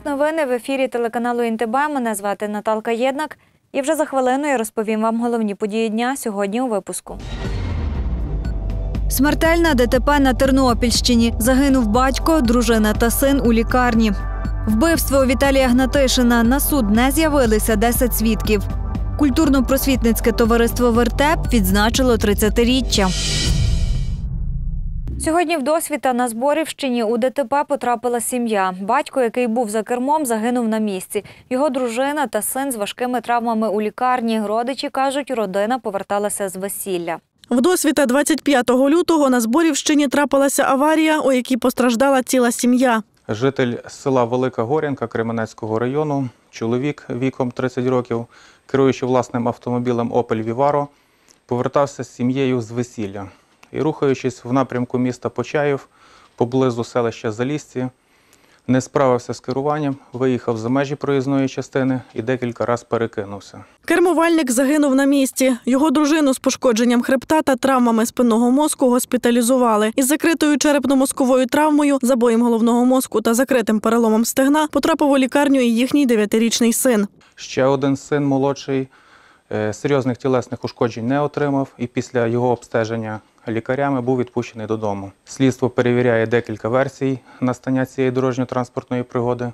час новини в ефірі телеканалу ІНТБ. Мене звати Наталка Єднак. І вже за хвилину я розповім вам головні події дня сьогодні у випуску. Смертельна ДТП на Тернопільщині. Загинув батько, дружина та син у лікарні. Вбивство Віталія Гнатишина. На суд не з'явилися 10 свідків. Культурно-просвітницьке товариство Вертеп відзначило 30-річчя. Сьогодні в досвіта на Зборівщині у ДТП потрапила сім'я. Батько, який був за кермом, загинув на місці. Його дружина та син з важкими травмами у лікарні. Родичі кажуть, родина поверталася з весілля. В досвіта 25 лютого на Зборівщині трапилася аварія, у якій постраждала ціла сім'я. Житель села Велика Горянка Кременецького району, чоловік віком 30 років, керуючи власним автомобілем Opel Vivaro, повертався з сім'єю з весілля і, рухаючись в напрямку міста Почаїв поблизу селища Залісці, не справився з керуванням, виїхав за межі проїзної частини і декілька разів перекинувся. Кермувальник загинув на місці. Його дружину з пошкодженням хребта та травмами спинного мозку госпіталізували. Із закритою черепно-мозковою травмою, забоєм головного мозку та закритим переломом стегна потрапив у лікарню і їхній дев'ятирічний син. Ще один син молодший е, серйозних тілесних ушкоджень не отримав і після його обстеження лікарями був відпущений додому. Слідство перевіряє декілька версій настання цієї дорожньо-транспортної пригоди,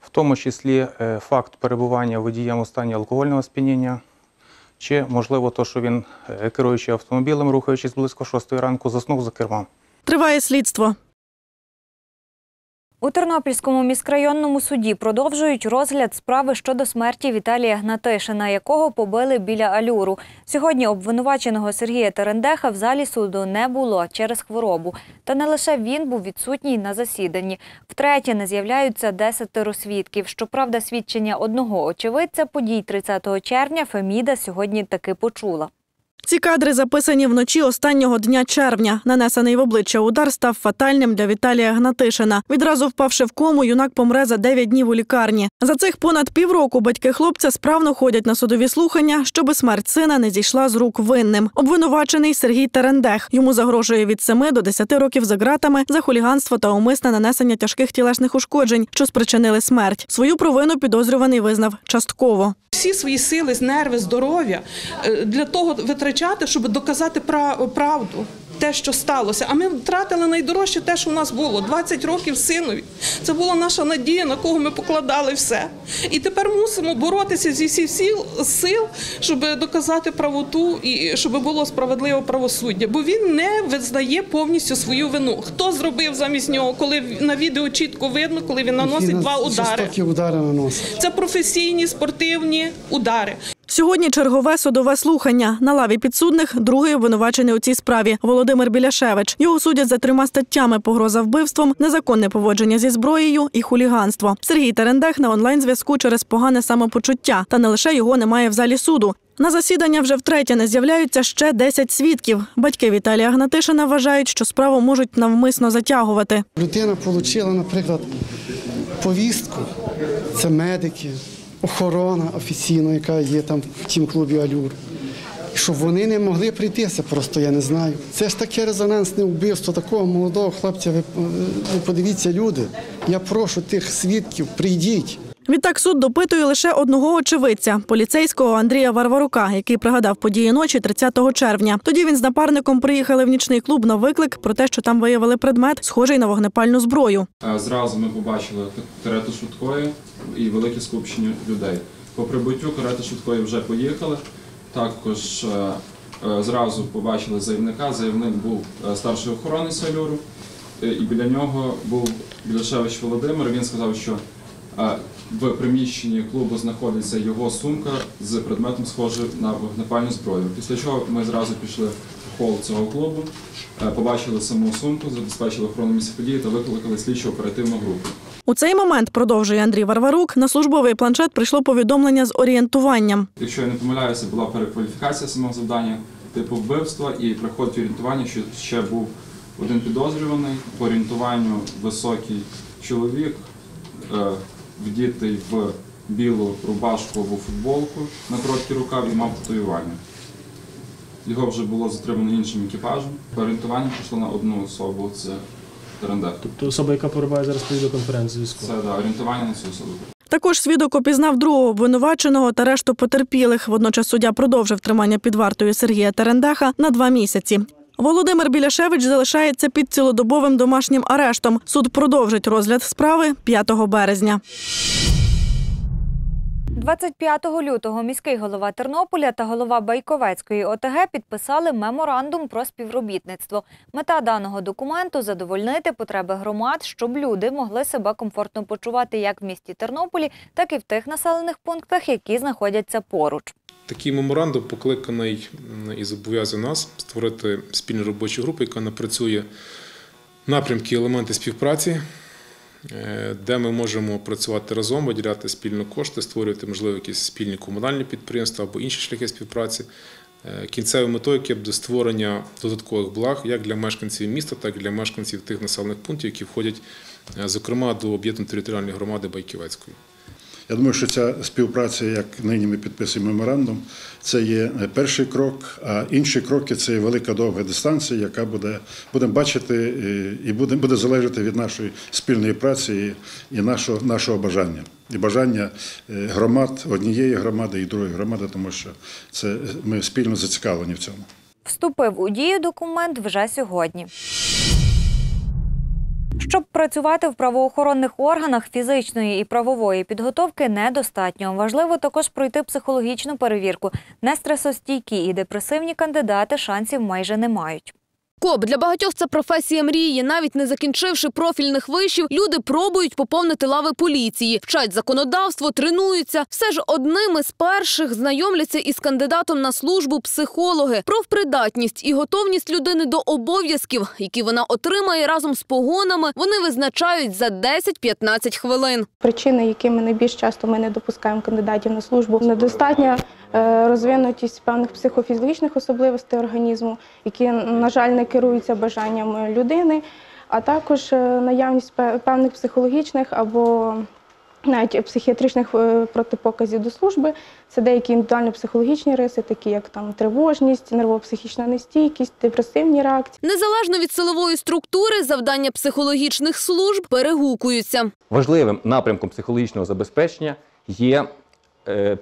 в тому числі е, факт перебування водієм у стані алкогольного сп'яніння, чи, можливо, то, що він, е, керуючи автомобілем, рухаючись близько 6 ранку, заснув за кермом. Триває слідство. У Тернопільському міськрайонному суді продовжують розгляд справи щодо смерті Віталія Гнатишина, якого побили біля алюру. Сьогодні обвинуваченого Сергія Терендеха в залі суду не було через хворобу. Та не лише він був відсутній на засіданні. Втретє не з'являються десятеро свідків. Щоправда, свідчення одного очевидця подій 30 червня Феміда сьогодні таки почула. Ці кадри записані вночі останнього дня червня. Нанесений в обличчя удар став фатальним для Віталія Гнатишина. Відразу впавши в кому, юнак помре за 9 днів у лікарні. За цих понад півроку батьки хлопця справно ходять на судові слухання, щоби смерть сина не зійшла з рук винним. Обвинувачений Сергій Терендех. Йому загрожує від 7 до 10 років за ґратами за хуліганство та умисне нанесення тяжких тілесних ушкоджень, що спричинили смерть. Свою провину підозрюваний визнав частково. Всі свої сили, нерви, здоров'я е, для того витрачати, щоб доказати пра- правду. Те, що сталося, а ми втратили найдорожче те, що в нас було 20 років синові. Це була наша надія, на кого ми покладали все. І тепер мусимо боротися зі всіх сил, сил, щоб доказати правоту і щоб було справедливе правосуддя. Бо він не визнає повністю свою вину. Хто зробив замість нього, коли на відео чітко видно, коли він наносить два удари. Удари наносить. Це професійні спортивні удари. Сьогодні чергове судове слухання. На лаві підсудних другий обвинувачений у цій справі Володимир Біляшевич. Його судять за трьома статтями: погроза вбивством, незаконне поводження зі зброєю і хуліганство. Сергій Терендех на онлайн зв'язку через погане самопочуття. Та не лише його немає в залі суду. На засідання вже втретє не з'являються ще 10 свідків. Батьки Віталія Гнатишина вважають, що справу можуть навмисно затягувати. Людина отримала, наприклад, повістку. Це медики, охорона офіційна, яка є там в тім клубі Алюр. Щоб вони не могли прийти, це просто я не знаю. Це ж таке резонансне вбивство такого молодого хлопця. Ви, ви подивіться, люди. Я прошу тих свідків, прийдіть. Відтак суд допитує лише одного очевидця поліцейського Андрія Варварука, який пригадав події ночі 30 червня. Тоді він з напарником приїхали в нічний клуб на виклик про те, що там виявили предмет, схожий на вогнепальну зброю. Зразу ми побачили карету швидкої і велике скупчення людей. По прибуттю карети швидкої вже поїхали. Також е, е, зразу побачили заявника. Заявник був е, старший охоронець Алюру, е, і біля нього був Біляшевич Володимир. Він сказав, що в приміщенні клубу знаходиться його сумка з предметом, схожим на вогнепальну зброю. Після чого ми зразу пішли в хол цього клубу, е, побачили саму сумку, забезпечили охорону місця події та викликали слідчо оперативну групу. У цей момент, продовжує Андрій Варварук, на службовий планшет прийшло повідомлення з орієнтуванням. Якщо я не помиляюся, була перекваліфікація самого завдання типу вбивства і приходить орієнтування, що ще був один підозрюваний по орієнтуванню високий чоловік, е, вдітий в білу рубашку або футболку на короткий рукав і мав татуювання. Його вже було затримано іншим екіпажем. Орієнтування пішло на одну особу. Це Терендех. Тобто особа, яка перебуває зараз по відеоконференції зв'язку. Це да, орієнтування на цю особу. Також свідок опізнав другого обвинуваченого та решту потерпілих. Водночас суддя продовжив тримання під вартою Сергія Терендаха на два місяці. Володимир Біляшевич залишається під цілодобовим домашнім арештом. Суд продовжить розгляд справи 5 березня. 25 лютого міський голова Тернополя та голова Байковецької ОТГ підписали меморандум про співробітництво. Мета даного документу задовольнити потреби громад, щоб люди могли себе комфортно почувати як в місті Тернополі, так і в тих населених пунктах, які знаходяться поруч. Такий меморандум покликаний і зобов'язує нас створити спільну робочу групу, яка напрацює напрямки елементи співпраці, е, де ми можемо працювати разом, виділяти спільно кошти, створювати, можливо, якісь спільні комунальні підприємства або інші шляхи співпраці. Е, Кінцевою метою яке буде створення додаткових благ як для мешканців міста, так і для мешканців тих населених пунктів, які входять, е, зокрема, до об'єднаної територіальної громади Байківецької. Я думаю, що ця співпраця, як нині ми підписуємо меморандум, це є перший крок, а інші кроки це є велика довга дистанція, яка буде будемо бачити і- буде, буде залежати від нашої спільної праці і, і нашого, нашого бажання. І бажання е, громад однієї громади і другої громади, тому що це ми спільно зацікавлені в цьому. Вступив у дію документ вже сьогодні. Щоб працювати в правоохоронних органах фізичної і правової підготовки недостатньо. Важливо також пройти психологічну перевірку. Нестресостійкі і депресивні кандидати шансів майже не мають. Коп для багатьох це професія мрії. Навіть не закінчивши профільних вишів, люди пробують поповнити лави поліції, вчать законодавство, тренуються. Все ж одними з перших знайомляться із кандидатом на службу психологи. Профпридатність і готовність людини до обов'язків, які вона отримає разом з погонами, вони визначають за 10-15 хвилин. Причини, якими найбільш часто ми не допускаємо кандидатів на службу, недостатня розвинутість певних психофізіологічних особливостей організму, які, на жаль, не керуються бажанням людини, а також е, наявність пе- певних психологічних або навіть психіатричних е, протипоказів до служби. Це деякі індивідуально-психологічні риси, такі як там тривожність, нервово-психічна нестійкість, депресивні реакції. Незалежно від силової структури, завдання психологічних служб перегукуються. Важливим напрямком психологічного забезпечення є е,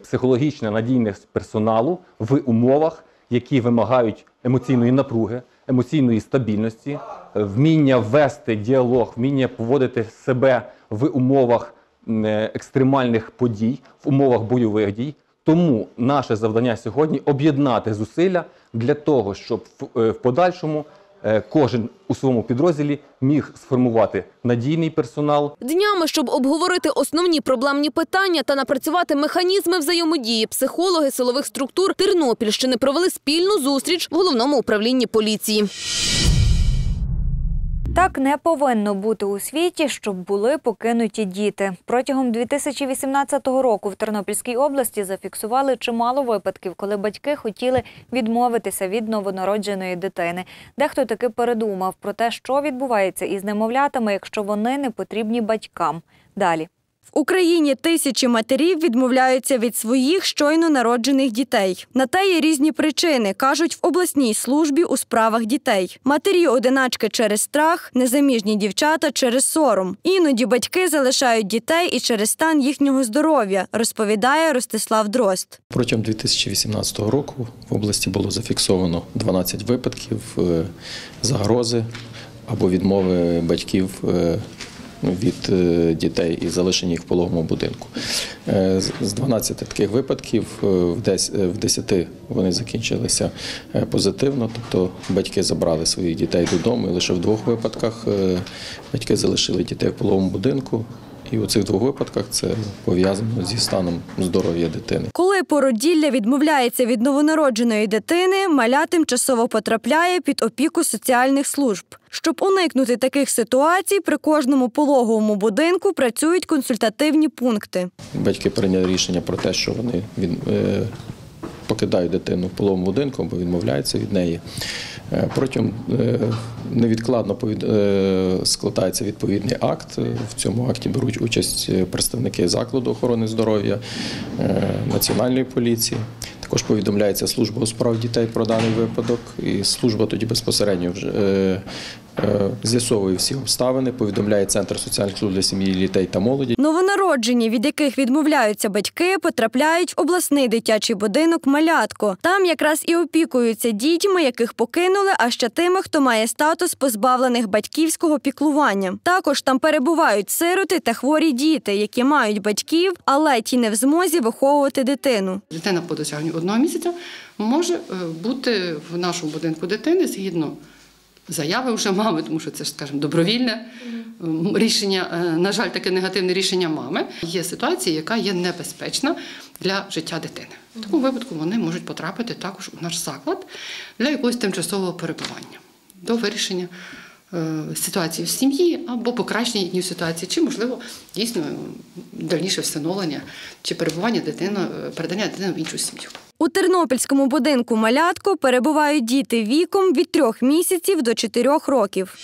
психологічна надійність персоналу в умовах, які вимагають емоційної напруги, емоційної стабільності, е, вміння вести діалог, вміння поводити себе в умовах е, екстремальних подій, в умовах бойових дій. Тому наше завдання сьогодні об'єднати зусилля для того, щоб в, е, подальшому е, кожен у своєму підрозділі міг сформувати надійний персонал, Днями, щоб обговорити основні проблемні питання та напрацювати механізми взаємодії, психологи силових структур Тернопільщини провели спільну зустріч в головному управлінні поліції. Так не повинно бути у світі, щоб були покинуті діти. Протягом 2018 року в Тернопільській області зафіксували чимало випадків, коли батьки хотіли відмовитися від новонародженої дитини. Дехто таки передумав про те, що відбувається із немовлятами, якщо вони не потрібні батькам. Далі. В Україні тисячі матерів відмовляються від своїх щойно народжених дітей. На те є різні причини, кажуть в обласній службі у справах дітей. Матері одиначки через страх, незаміжні дівчата через сором. Іноді батьки залишають дітей і через стан їхнього здоров'я, розповідає Ростислав Дрозд. Протягом 2018 року в області було зафіксовано 12 випадків е, загрози або відмови батьків е, від е, дітей і залишені їх в пологовому будинку. Е, з- З 12 таких випадків е, в дес- е, в 10 вони закінчилися позитивно, тобто батьки забрали своїх дітей додому, і лише в двох випадках батьки залишили дітей в пологовому будинку. І у цих двох випадках це пов'язано зі станом здоров'я дитини. Коли породілля відмовляється від новонародженої дитини, маля тимчасово потрапляє під опіку соціальних служб. Щоб уникнути таких ситуацій, при кожному пологовому будинку працюють консультативні пункти. Батьки прийняли рішення про те, що вони е, покидають дитину в половому будинку або відмовляються від неї. Е, Протягом е, невідкладно е, складається відповідний акт. В цьому акті беруть участь представники закладу охорони здоров'я, національної поліції. Також повідомляється служба у справ дітей про даний випадок, і служба тоді безпосередньо вже з'ясовує всі обставини, повідомляє центр соціальних служб для сім'ї, дітей та молоді. Новонароджені, від яких відмовляються батьки, потрапляють в обласний дитячий будинок Малятко. Там якраз і опікуються дітьми, яких покинули, а ще тими, хто має статус позбавлених батьківського піклування. Також там перебувають сироти та хворі діти, які мають батьків, але ті не в змозі виховувати дитину. Дитина по досягненню одного місяця може е, бути в нашому будинку дитини згідно заяви вже мами, тому що це ж, скажімо, добровільне рішення. е, На жаль, таке негативне рішення мами. Є ситуація, яка є небезпечна для життя дитини. В такому випадку вони можуть потрапити також у наш заклад для якогось тимчасового перебування до вирішення. е, Ситуації в сім'ї або покращення їхньої ситуації, чи можливо дійсно дальніше встановлення чи перебування дитини, е, передання дитини в іншу сім'ю. У тернопільському будинку Малятко перебувають діти віком від трьох місяців до чотирьох років.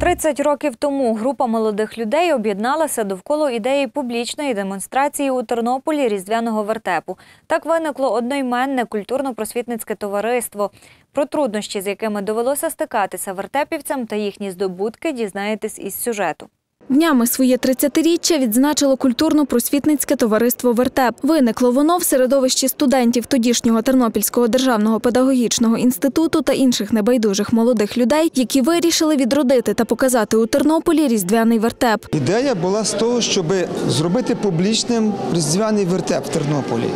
30 років тому група молодих людей об'єдналася довкола ідеї публічної демонстрації у Тернополі різдвяного вертепу. Так виникло одноіменне культурно-просвітницьке товариство. Про труднощі, з якими довелося стикатися вертепівцям та їхні здобутки, дізнаєтесь із сюжету. Днями своє 30-річчя відзначило культурно-просвітницьке товариство «Вертеп». Виникло воно в середовищі студентів тодішнього Тернопільського державного педагогічного інституту та інших небайдужих молодих людей, які вирішили відродити та показати у Тернополі різдвяний вертеп. Ідея була з того, щоб зробити публічним різдвяний вертеп в Тернополі.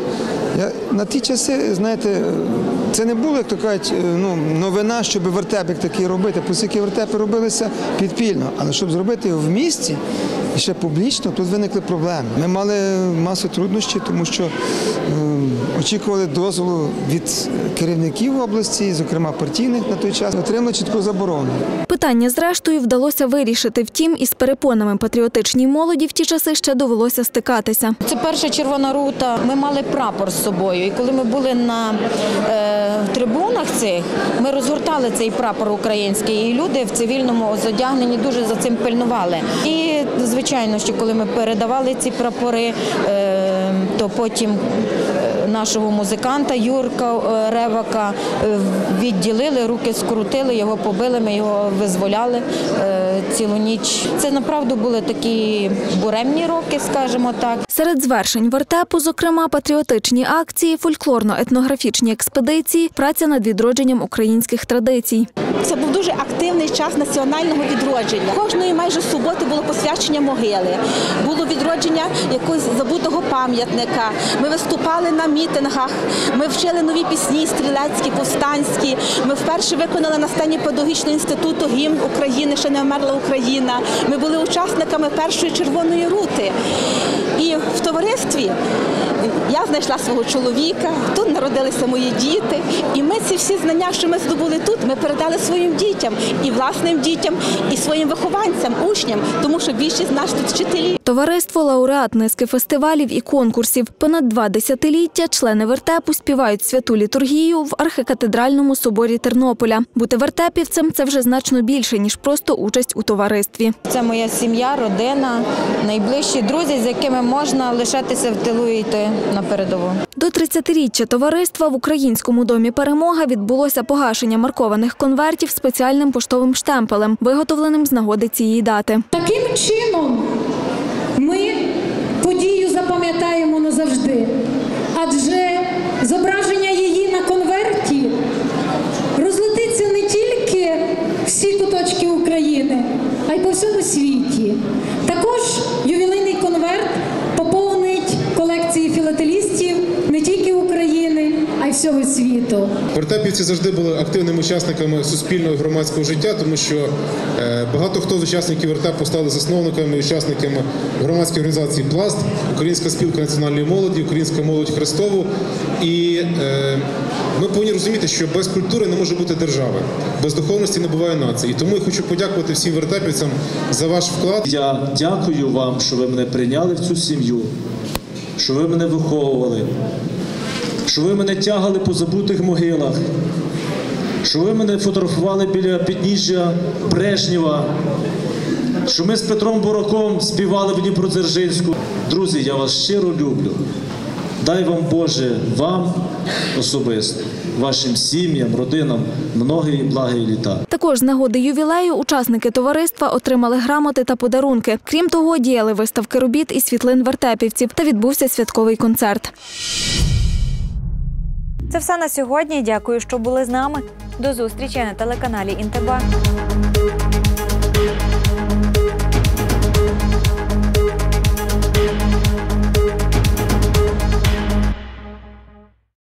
Я, на ті часи, знаєте, це не було, як то кажуть, е, ну, новина, щоб вертеп як такий робити. Пусть які вертепи робилися підпільно, але щоб зробити його в місті і ще публічно, тут виникли проблеми. Ми мали масу труднощів, тому що е, очікували дозволу від керівників області, зокрема партійних на той час, отримали чітку заборону. Питання, зрештою, вдалося вирішити. Втім, із перепонами патріотичній молоді в ті часи ще довелося стикатися. Це перша червона рута. Ми мали прапор з собою. І коли ми були на е, трибунах цих, ми розгортали цей прапор український, і люди в цивільному одягненні дуже за цим пильнували. І звичайно, що коли ми передавали ці прапори, е, то потім е, нашого музиканта Юрка е, Ревака е, відділили, руки скрутили, його побили, ми його визволяли е, цілу ніч. Це направду були такі буремні роки, скажімо так. Серед звершень вертепу, зокрема, патріотичні акції, фольклорно-етнографічні експедиції, праця над відродженням українських традицій. Це був дуже активний час національного відродження. Кожної майже суботи було посвячення могили, було відродження якогось забутого пам'ятника. Ми виступали на мітингах, ми вчили нові пісні, стрілецькі, повстанські. Ми вперше виконали на сцені педагогічного інституту гімн України, ще не вмерла Україна. Ми були учасниками першої червоної рути. І в товаристві я знайшла свого чоловіка, тут народилися мої діти. І ми ці всі знання, що ми здобули тут, ми передали своїм дітям і власним дітям, і своїм вихованцям, учням, тому що більшість з нас тут вчителі. Товариство лауреат низки фестивалів і конкурсів. Понад два десятиліття члени вертепу співають святу літургію в архикатедральному соборі Тернополя. Бути вертепівцем це вже значно більше ніж просто участь у товаристві. Це моя сім'я, родина, найближчі друзі, з якими можна лишатися в тилу і йти на передову. До 30-річчя товариства в українському домі перемога відбулося погашення маркованих конвертів спеціальним поштовим штемпелем, виготовленим з нагоди цієї дати. Таким чином ми подію запам'ятаємо назавжди, Вертепівці завжди були активними учасниками суспільного і громадського життя, тому що е, багато хто з учасників вертепу стали засновниками і учасниками громадської організації Пласт, Українська спілка національної молоді, Українська молодь Христову. І е, ми повинні розуміти, що без культури не може бути держави, без духовності не буває нації. Тому я хочу подякувати всім вертепівцям за ваш вклад. Я дякую вам, що ви мене прийняли в цю сім'ю, що ви мене виховували, що ви мене тягали по забутих могилах, що ви мене фотографували біля підніжжя Брежнєва, що ми з Петром Бураком співали в Дніпродзержинську. Друзі, я вас щиро люблю. Дай вам Боже, вам особисто, вашим сім'ям, родинам многі і благі літа. Також з нагоди ювілею учасники товариства отримали грамоти та подарунки. Крім того, діяли виставки робіт і світлин вертепівців та відбувся святковий концерт. Це все на сьогодні. Дякую, що були з нами. До зустрічі на телеканалі Інтеба.